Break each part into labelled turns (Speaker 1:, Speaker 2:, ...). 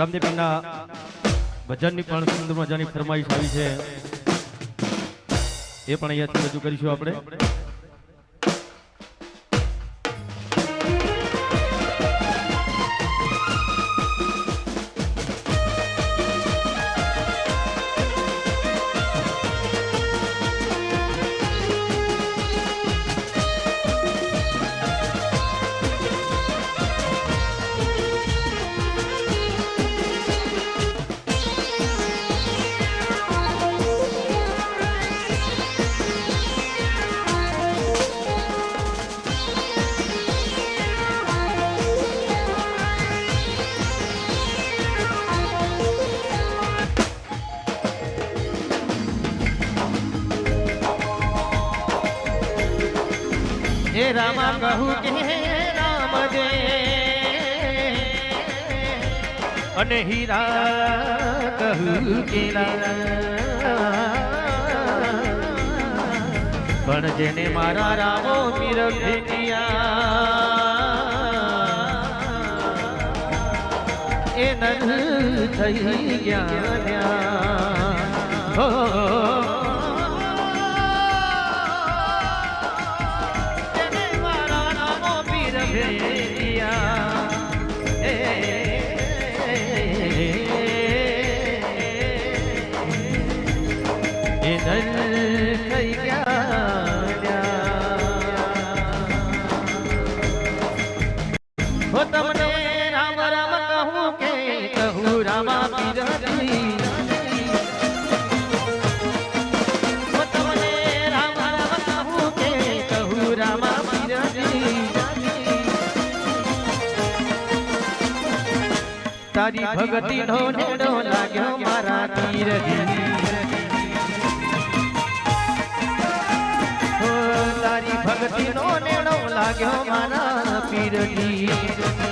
Speaker 1: રામદેવના ભજનની પણ સુંદર મજાની ફરમાઈશ આવી છે. એ પણ અહીંયા રજૂ કરીશું આપણે.
Speaker 2: રામા કહું કે રામ દે. અને હીરા કહું કે પણ જેને મારા રામો મિરભિયા એ નન થઈ ગયા હો ધર થઈ ગયા હો તમને રામ રામ તારી ભગતી નો નેડો લાગ્યો મારા ધીરજી લાગ્યો મારા પીરજી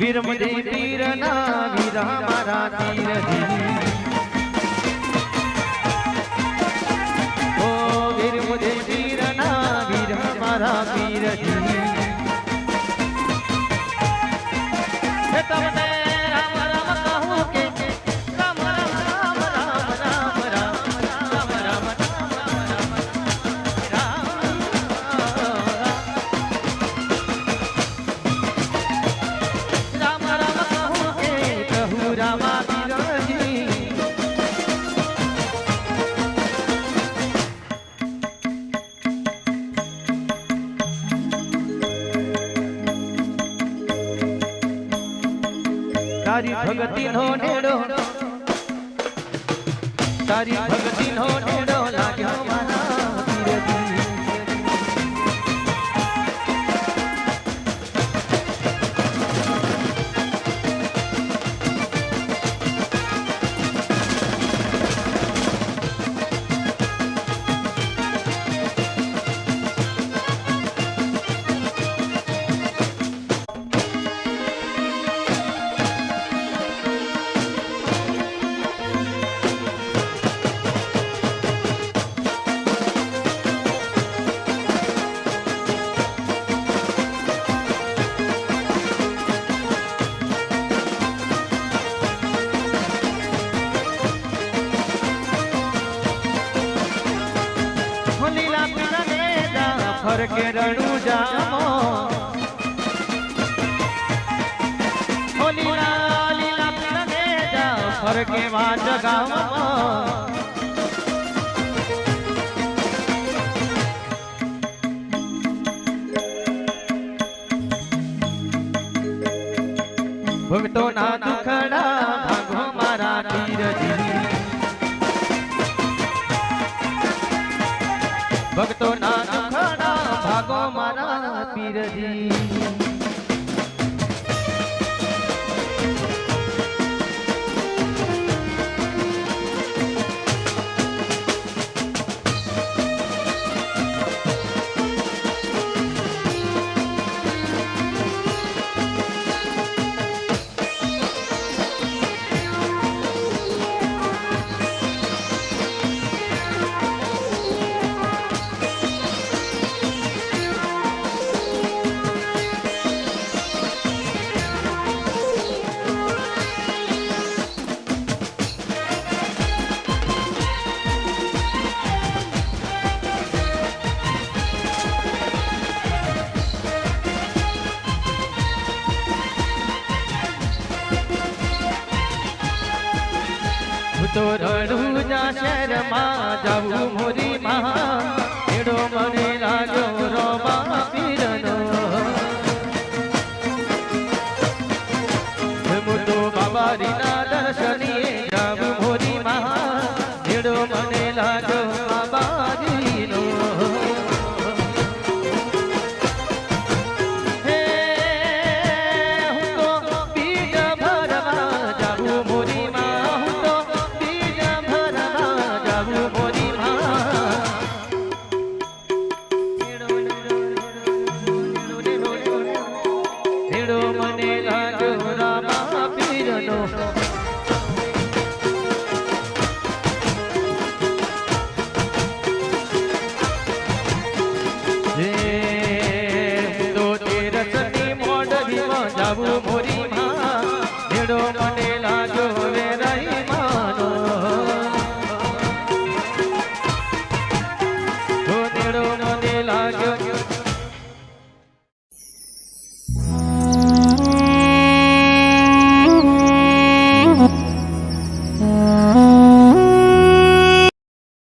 Speaker 2: વીરમજી પીરના વીરા મારા તીરજી. તારી ભગતી નો નેડો તારી ભગતી નો નેડો. भर के रणू जामो। होली लीला लीला तने जा भर के वाज गामो। भुगतो ना दुखड़ा Yeah. શહેરમાં જવું